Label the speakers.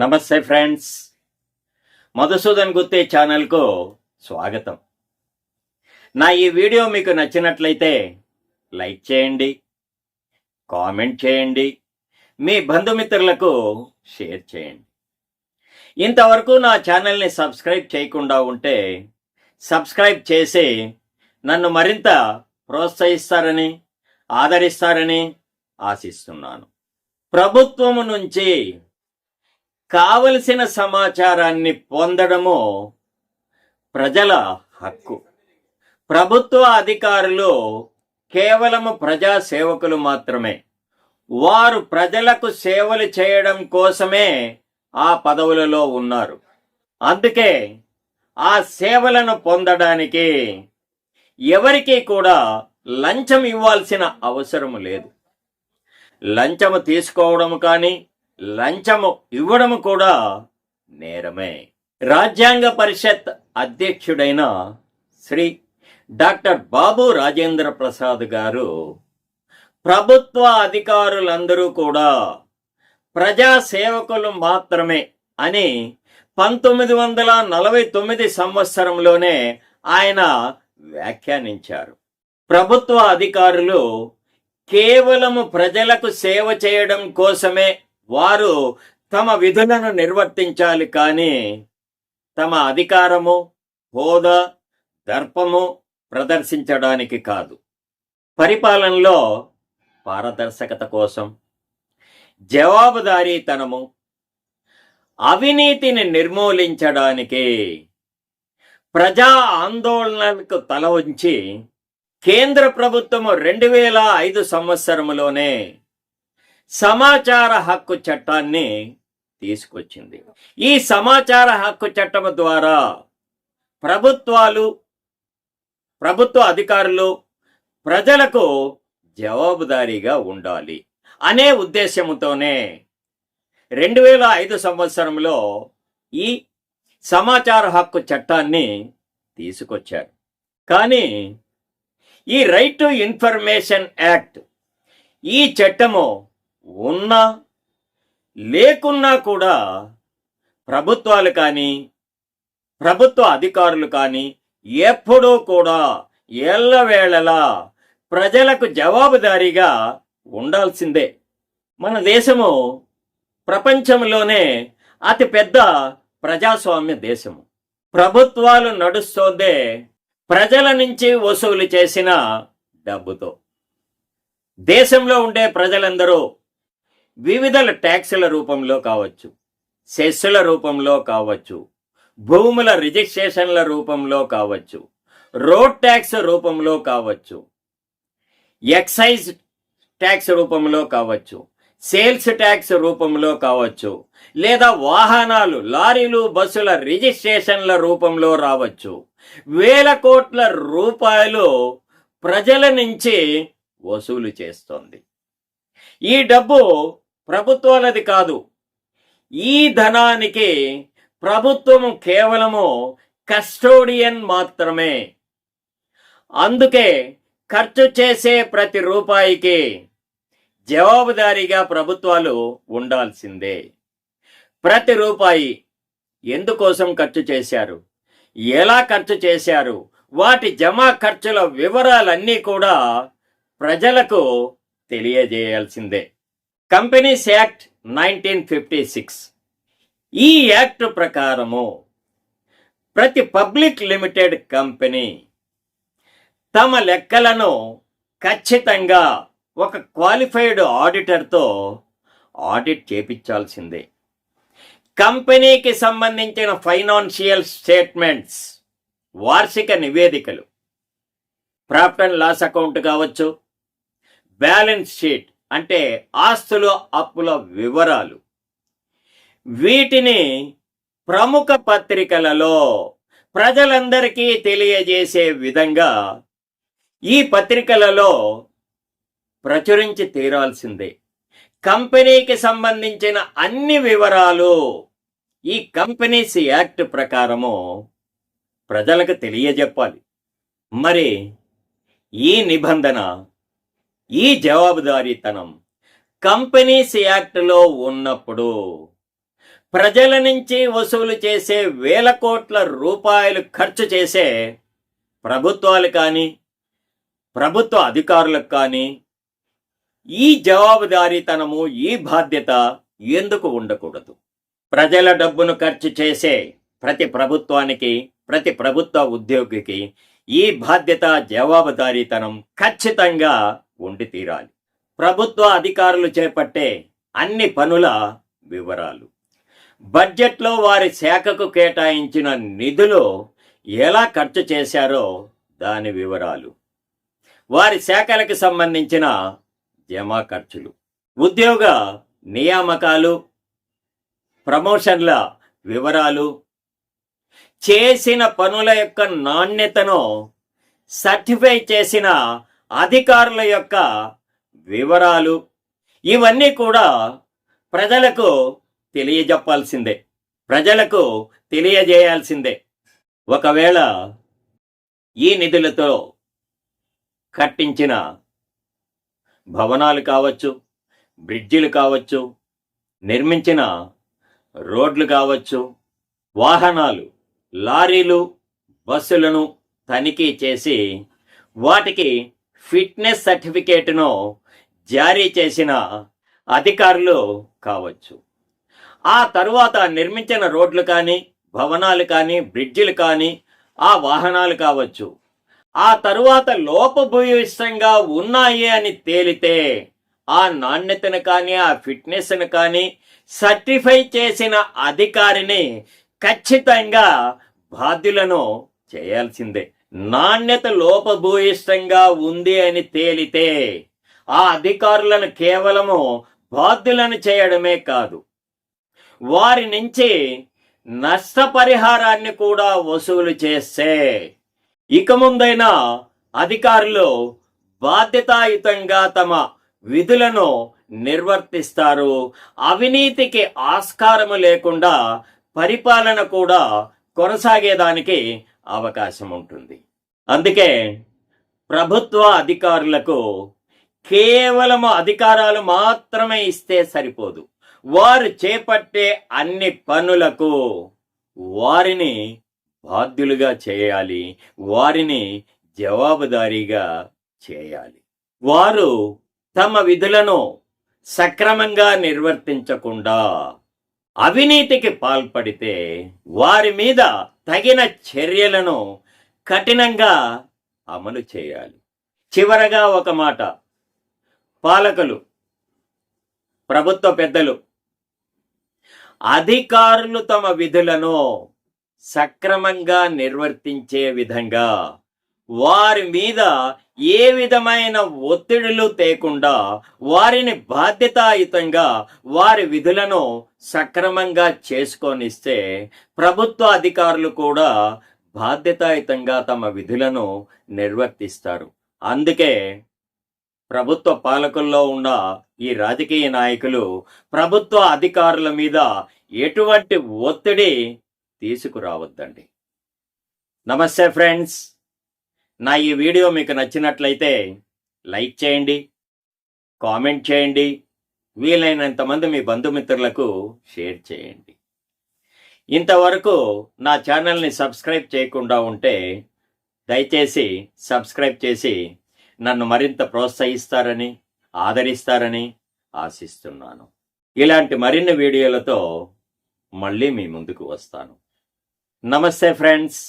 Speaker 1: నమస్తే ఫ్రెండ్స్ మధుసూదన్ గుత్తే ఛానల్కు స్వాగతం నా ఈ వీడియో మీకు నచ్చినట్లయితే లైక్ చేయండి కామెంట్ చేయండి మీ బంధుమిత్రులకు షేర్ చేయండి ఇంతవరకు నా ఛానల్ని సబ్స్క్రైబ్ చేయకుండా ఉంటే సబ్స్క్రైబ్ చేసి నన్ను మరింత ప్రోత్సహిస్తారని ఆదరిస్తారని ఆశిస్తున్నాను ప్రభుత్వము నుంచి కావలసిన సమాచారాన్ని పొందడము ప్రజల హక్కు ప్రభుత్వ అధికారులు కేవలము ప్రజా సేవకులు మాత్రమే వారు ప్రజలకు సేవలు చేయడం కోసమే ఆ పదవులలో ఉన్నారు అందుకే ఆ సేవలను పొందడానికి ఎవరికీ కూడా లంచం ఇవ్వాల్సిన అవసరము లేదు లంచము తీసుకోవడము కానీ లంచము ఇవ్వడం కూడా నేరమే రాజ్యాంగ పరిషత్ అధ్యక్షుడైన శ్రీ డాక్టర్ బాబు రాజేంద్ర ప్రసాద్ గారు ప్రభుత్వ అధికారులందరూ కూడా ప్రజా సేవకులు మాత్రమే అని పంతొమ్మిది వందల నలభై తొమ్మిది సంవత్సరంలోనే ఆయన వ్యాఖ్యానించారు ప్రభుత్వ అధికారులు కేవలము ప్రజలకు సేవ చేయడం కోసమే వారు తమ విధులను నిర్వర్తించాలి కానీ తమ అధికారము హోదా దర్పము ప్రదర్శించడానికి కాదు పరిపాలనలో పారదర్శకత కోసం జవాబుదారీతనము అవినీతిని నిర్మూలించడానికి ప్రజా ఆందోళనలకు తల ఉంచి కేంద్ర ప్రభుత్వము రెండు వేల ఐదు సంవత్సరములోనే సమాచార హక్కు చట్టాన్ని తీసుకొచ్చింది ఈ సమాచార హక్కు చట్టం ద్వారా ప్రభుత్వాలు ప్రభుత్వ అధికారులు ప్రజలకు జవాబుదారీగా ఉండాలి అనే ఉద్దేశంతోనే రెండు వేల ఐదు సంవత్సరంలో ఈ సమాచార హక్కు చట్టాన్ని తీసుకొచ్చారు కానీ ఈ రైట్ టు ఇన్ఫర్మేషన్ యాక్ట్ ఈ చట్టము ఉన్నా లేకున్నా కూడా ప్రభుత్వాలు కానీ ప్రభుత్వ అధికారులు కానీ ఎప్పుడూ కూడా ఎల్లవేళలా ప్రజలకు జవాబుదారీగా ఉండాల్సిందే మన దేశము ప్రపంచంలోనే అతి పెద్ద ప్రజాస్వామ్య దేశము ప్రభుత్వాలు నడుస్తోందే ప్రజల నుంచి వసూలు చేసిన డబ్బుతో దేశంలో ఉండే ప్రజలందరూ వివిధ ట్యాక్సుల రూపంలో కావచ్చు సెస్సుల రూపంలో కావచ్చు భూముల రిజిస్ట్రేషన్ల రూపంలో కావచ్చు రోడ్ ట్యాక్స్ రూపంలో కావచ్చు ఎక్సైజ్ ట్యాక్స్ రూపంలో కావచ్చు సేల్స్ ట్యాక్స్ రూపంలో కావచ్చు లేదా వాహనాలు లారీలు బస్సుల రిజిస్ట్రేషన్ల రూపంలో రావచ్చు వేల కోట్ల రూపాయలు ప్రజల నుంచి వసూలు చేస్తోంది ఈ డబ్బు ప్రభుత్వాలది కాదు ఈ ధనానికి ప్రభుత్వం కేవలము కస్టోడియన్ మాత్రమే అందుకే ఖర్చు చేసే ప్రతి రూపాయికి జవాబుదారీగా ప్రభుత్వాలు ఉండాల్సిందే ప్రతి రూపాయి ఎందుకోసం ఖర్చు చేశారు ఎలా ఖర్చు చేశారు వాటి జమా ఖర్చుల వివరాలన్నీ కూడా ప్రజలకు తెలియజేయాల్సిందే companies act nineteen fifty six ఈ యాక్ట్ ప్రకారము ప్రతి పబ్లిక్ లిమిటెడ్ కంపెనీ తమ లెక్కలను ఖచ్చితంగా ఒక క్వాలిఫైడ్ ఆడిటర్తో ఆడిట్ చేపించాల్సిందే కంపెనీకి సంబంధించిన ఫైనాన్షియల్ స్టేట్మెంట్స్ వార్షిక నివేదికలు ప్రాఫిట్ అండ్ లాస్ అకౌంట్ కావచ్చు బ్యాలెన్స్ షీట్ అంటే ఆస్తులు అప్పుల వివరాలు వీటిని ప్రముఖ పత్రికలలో ప్రజలందరికీ తెలియజేసే విధంగా ఈ పత్రికలలో ప్రచురించి తీరాల్సిందే కంపెనీకి సంబంధించిన అన్ని వివరాలు ఈ కంపెనీస్ యాక్ట్ ప్రకారము ప్రజలకు తెలియజెప్పాలి మరి ఈ నిబంధన ఈ జవాబుదారీతనం కంపెనీస్ యాక్ట్లో ఉన్నప్పుడు ప్రజల నుంచి వసూలు చేసే వేల కోట్ల రూపాయలు ఖర్చు చేసే ప్రభుత్వాలు కానీ ప్రభుత్వ అధికారులకు కానీ ఈ జవాబుదారీతనము ఈ బాధ్యత ఎందుకు ఉండకూడదు ప్రజల డబ్బును ఖర్చు చేసే ప్రతి ప్రభుత్వానికి ప్రతి ప్రభుత్వ ఉద్యోగికి ఈ బాధ్యత జవాబుదారీతనం ఖచ్చితంగా ఉండి తీరాలి ప్రభుత్వ అధికారులు చేపట్టే అన్ని పనుల వివరాలు బడ్జెట్లో వారి శాఖకు కేటాయించిన నిధులు ఎలా ఖర్చు చేశారో దాని వివరాలు వారి శాఖలకు సంబంధించిన జమా ఖర్చులు ఉద్యోగ నియామకాలు ప్రమోషన్ల వివరాలు చేసిన పనుల యొక్క నాణ్యతను సర్టిఫై చేసిన అధికారుల యొక్క వివరాలు ఇవన్నీ కూడా ప్రజలకు తెలియజెప్పాల్సిందే ప్రజలకు తెలియజేయాల్సిందే ఒకవేళ ఈ నిధులతో కట్టించిన భవనాలు కావచ్చు బ్రిడ్జిలు కావచ్చు నిర్మించిన రోడ్లు కావచ్చు వాహనాలు లారీలు బస్సులను తనిఖీ చేసి వాటికి ఫిట్నెస్ సర్టిఫికేట్ను జారీ చేసిన అధికారులు కావచ్చు ఆ తరువాత నిర్మించిన రోడ్లు కానీ భవనాలు కానీ బ్రిడ్జిలు కానీ ఆ వాహనాలు కావచ్చు ఆ తరువాత లోపభూయిష్టంగా ఉన్నాయి అని తేలితే ఆ నాణ్యతను కానీ ఆ ఫిట్నెస్ను కానీ సర్టిఫై చేసిన అధికారిని ఖచ్చితంగా బాధ్యులను చేయాల్సిందే నాణ్యత లోపభూయిష్టంగా ఉంది అని తేలితే ఆ అధికారులను కేవలము బాధ్యులను చేయడమే కాదు వారి నుంచి నష్టపరిహారాన్ని కూడా వసూలు చేస్తే ఇక ముందైనా అధికారులు బాధ్యతాయుతంగా తమ విధులను నిర్వర్తిస్తారు అవినీతికి ఆస్కారము లేకుండా పరిపాలన కూడా కొనసాగేదానికి అవకాశం ఉంటుంది అందుకే ప్రభుత్వ అధికారులకు కేవలము అధికారాలు మాత్రమే ఇస్తే సరిపోదు వారు చేపట్టే అన్ని పనులకు వారిని బాధ్యులుగా చేయాలి వారిని జవాబుదారీగా చేయాలి వారు తమ విధులను సక్రమంగా నిర్వర్తించకుండా అవినీతికి పాల్పడితే వారి మీద తగిన చర్యలను కఠినంగా అమలు చేయాలి చివరగా ఒక మాట పాలకులు ప్రభుత్వ పెద్దలు అధికారులు తమ విధులను సక్రమంగా నిర్వర్తించే విధంగా వారి మీద ఏ విధమైన ఒత్తిడులు తేకుండా వారిని బాధ్యతాయుతంగా వారి విధులను సక్రమంగా చేసుకొనిస్తే ప్రభుత్వ అధికారులు కూడా బాధ్యతాయుతంగా తమ విధులను నిర్వర్తిస్తారు అందుకే ప్రభుత్వ పాలకుల్లో ఉన్న ఈ రాజకీయ నాయకులు ప్రభుత్వ అధికారుల మీద ఎటువంటి ఒత్తిడి తీసుకురావద్దండి నమస్తే ఫ్రెండ్స్ నా ఈ వీడియో మీకు నచ్చినట్లయితే లైక్ చేయండి కామెంట్ చేయండి వీలైనంతమంది మీ బంధుమిత్రులకు షేర్ చేయండి ఇంతవరకు నా ఛానల్ని సబ్స్క్రైబ్ చేయకుండా ఉంటే దయచేసి సబ్స్క్రైబ్ చేసి నన్ను మరింత ప్రోత్సహిస్తారని ఆదరిస్తారని ఆశిస్తున్నాను ఇలాంటి మరిన్ని వీడియోలతో మళ్ళీ మీ ముందుకు వస్తాను నమస్తే ఫ్రెండ్స్